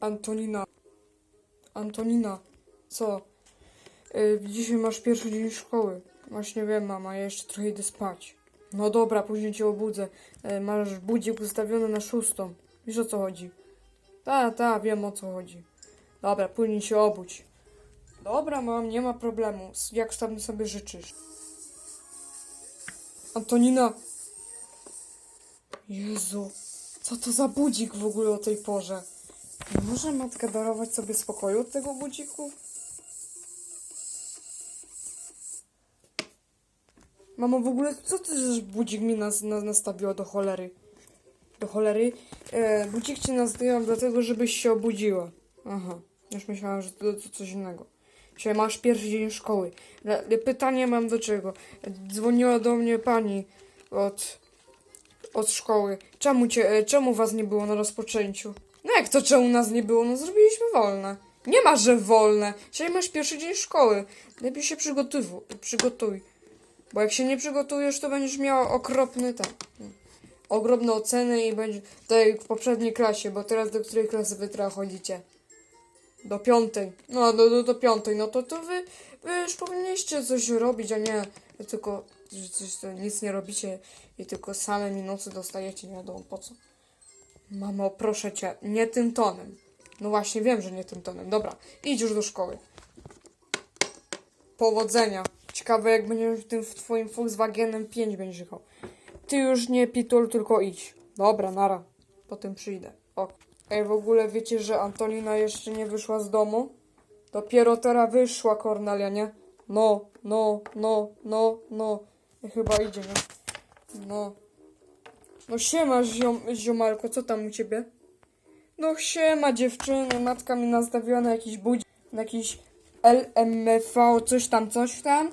Antonina. Antonina, co? Y, dzisiaj masz pierwszy dzień szkoły. Właśnie wiem, mama, ja jeszcze trochę idę spać. No dobra, później cię obudzę. Y, masz budzik ustawiony na szóstą. Wiesz o co chodzi? Ta, ta, wiem o co chodzi. Dobra, później się obudź. Dobra, mam, nie ma problemu. Jak sam sobie życzysz. Antonina. Jezu, co to za budzik w ogóle o tej porze? Nie może matka darować sobie spokoju od tego budziku? Mamo, w ogóle co ty, budzik mi nas, nas nastawiła do cholery? Do cholery? E, budzik ci nastawiłam dlatego, żebyś się obudziła. Aha, już myślałam, że to, to coś innego. Dzisiaj masz pierwszy dzień szkoły. Pytanie mam do czego. Dzwoniła do mnie pani od, od szkoły. Czemu, cię, e, czemu was nie było na rozpoczęciu? No jak to czemu nas nie było? No zrobiliśmy wolne. Nie ma, że wolne. Dzisiaj masz pierwszy dzień szkoły. Lepiej się przygotuj. przygotuj. Bo jak się nie przygotujesz, to będziesz miała okropny tak. Ogromne oceny i będzie tak jak w poprzedniej klasie, bo teraz do której klasy wy teraz chodzicie? Do piątej. No, do, do, do piątej. No to, to wy, wy już powinniście coś robić, a nie tylko, że coś, to nic nie robicie i tylko same minusy dostajecie, nie wiadomo po co. Mamo, proszę cię, nie tym tonem. No właśnie, wiem, że nie tym tonem. Dobra, idź już do szkoły. Powodzenia. Ciekawe, jak będziesz w tym w twoim Volkswagenem 5 będziesz jechał. Ty już nie pitul, tylko idź. Dobra, nara. Potem przyjdę. O. Ej, w ogóle wiecie, że Antonina jeszcze nie wyszła z domu? Dopiero teraz wyszła Kornelia, nie? No, no, no, no, no. Chyba idzie, nie? No. No siema, ziom, ziomalko, co tam u ciebie? No siema, dziewczyny, matka mi nastawiła na jakiś budzik, na jakiś LMV, coś tam, coś tam.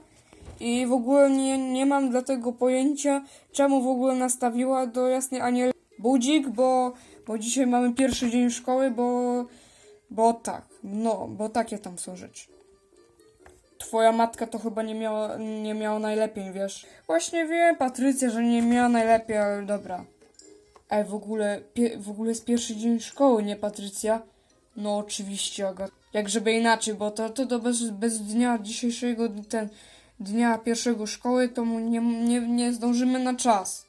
I w ogóle nie, nie mam dlatego pojęcia, czemu w ogóle nastawiła do jasnej aniel budzik, bo, bo dzisiaj mamy pierwszy dzień szkoły, bo, bo tak, no, bo takie tam są rzeczy. Twoja matka to chyba nie miała, nie miała najlepiej, wiesz. Właśnie wiem, Patrycja, że nie miała najlepiej, ale dobra. Ej, w ogóle, w ogóle jest pierwszy dzień szkoły, nie Patrycja? No oczywiście, Agat. Jak żeby inaczej, bo to, to, to bez, bez dnia dzisiejszego, ten dnia pierwszego szkoły, to mu nie, nie, nie zdążymy na czas.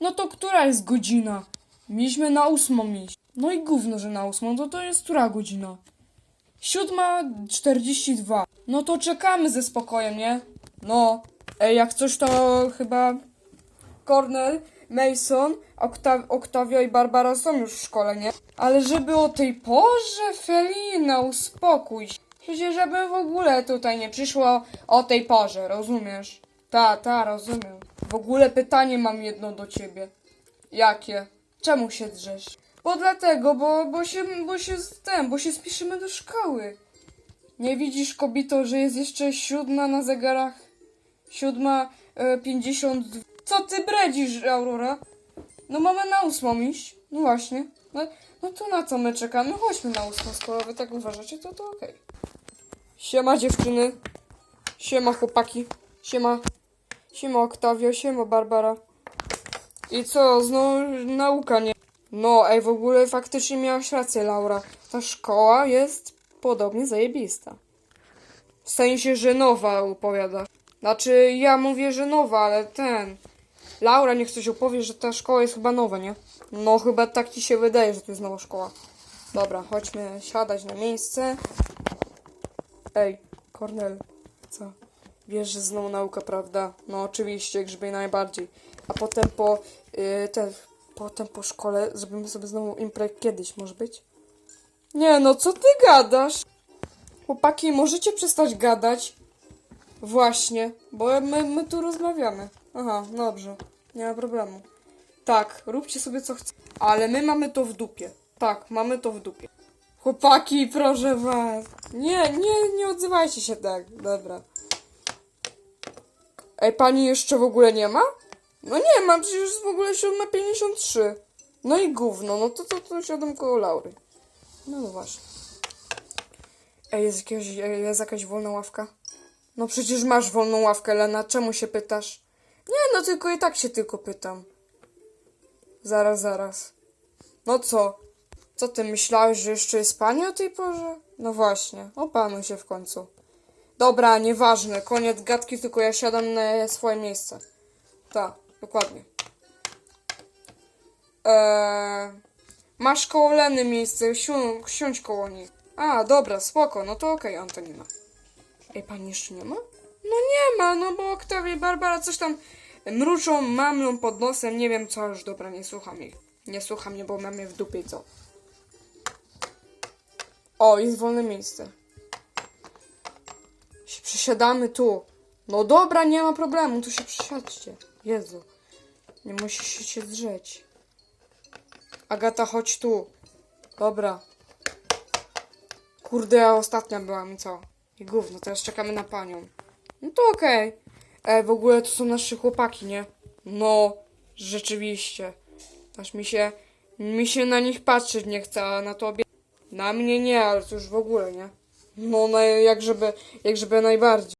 No to która jest godzina? Mieliśmy na ósmą iść. No i gówno, że na ósmą, to to jest która godzina? Siódma czterdzieści dwa. No to czekamy ze spokojem, nie? No. Ej, jak coś to chyba Cornell, Mason, Okta Oktawia i Barbara są już w szkole, nie? Ale żeby o tej porze, Felina, uspokój się. Przecież żeby w ogóle tutaj nie przyszło o tej porze, rozumiesz? Ta, ta, rozumiem. W ogóle pytanie mam jedno do ciebie. Jakie? Czemu się drzesz? Bo dlatego, bo, bo się, bo się tym, bo się spiszymy do szkoły. Nie widzisz, kobito, że jest jeszcze siódma na zegarach? Siódma, e, pięćdziesiąt... Co ty bredzisz, Aurora? No mamy na ósmą iść. No właśnie. No, no to na co my czekamy? Chodźmy na ósmą, skoro wy tak uważacie, to to okej. Siema dziewczyny. Siema chłopaki. Siema. Siema Oktawio, siema Barbara. I co, znowu nauka nie... No, ej, w ogóle faktycznie miałaś rację, Laura. Ta szkoła jest podobnie zajebista. W sensie, że nowa opowiada. Znaczy, ja mówię, że nowa, ale ten... Laura niech coś opowie, że ta szkoła jest chyba nowa, nie? No, chyba tak ci się wydaje, że to jest nowa szkoła. Dobra, chodźmy siadać na miejsce. Ej, Kornel, co? Wiesz, że znowu nauka, prawda? No oczywiście, grzebie najbardziej. A potem po te, potem po szkole zrobimy sobie znowu imprez kiedyś, może być? Nie no, co ty gadasz? Chłopaki, możecie przestać gadać? Właśnie, bo my, my tu rozmawiamy. Aha, dobrze, nie ma problemu. Tak, róbcie sobie co chcecie, ale my mamy to w dupie. Tak, mamy to w dupie. Chłopaki, proszę was. Nie, nie, nie odzywajcie się tak. Dobra. Ej, pani jeszcze w ogóle nie ma? No nie ma, przecież w ogóle 7.53. No i gówno, no to to, to siadam koło Laury. No, no właśnie. Ej, jest, jakieś, ej, jest jakaś wolna ławka? No przecież masz wolną ławkę, Lena, czemu się pytasz? Nie, no tylko i tak się tylko pytam. Zaraz, zaraz. No co? Co ty myślałeś, że jeszcze jest pani o tej porze? No właśnie, opanuj się w końcu. Dobra, nieważne, koniec gadki, tylko ja siadam na swoje miejsce. Tak, dokładnie. Eee, masz koło Leny miejsce, siu, siądź koło niej. A, dobra, spoko, no to okej, Antonina. Ej, pani jeszcze nie ma? No nie ma, no bo Oktawia i Barbara coś tam mruczą, mamlą pod nosem, nie wiem co, już dobra, nie słucham ich. Nie słucham mnie, bo mam je w dupie co. O, jest wolne miejsce. Się Przesiadamy tu. No dobra, nie ma problemu, tu się przesiadźcie. Jezu, nie musisz się drzeć. Agata, chodź tu. Dobra. Kurde, ja ostatnia byłam i co? I gówno, teraz czekamy na panią. No to okej. E, w ogóle to są nasze chłopaki, nie? No, rzeczywiście. Aż mi się, mi się na nich patrzeć nie chce, a na tobie... Na mnie nie, ale to już w ogóle, nie? No, na, jak żeby, jak żeby najbardziej.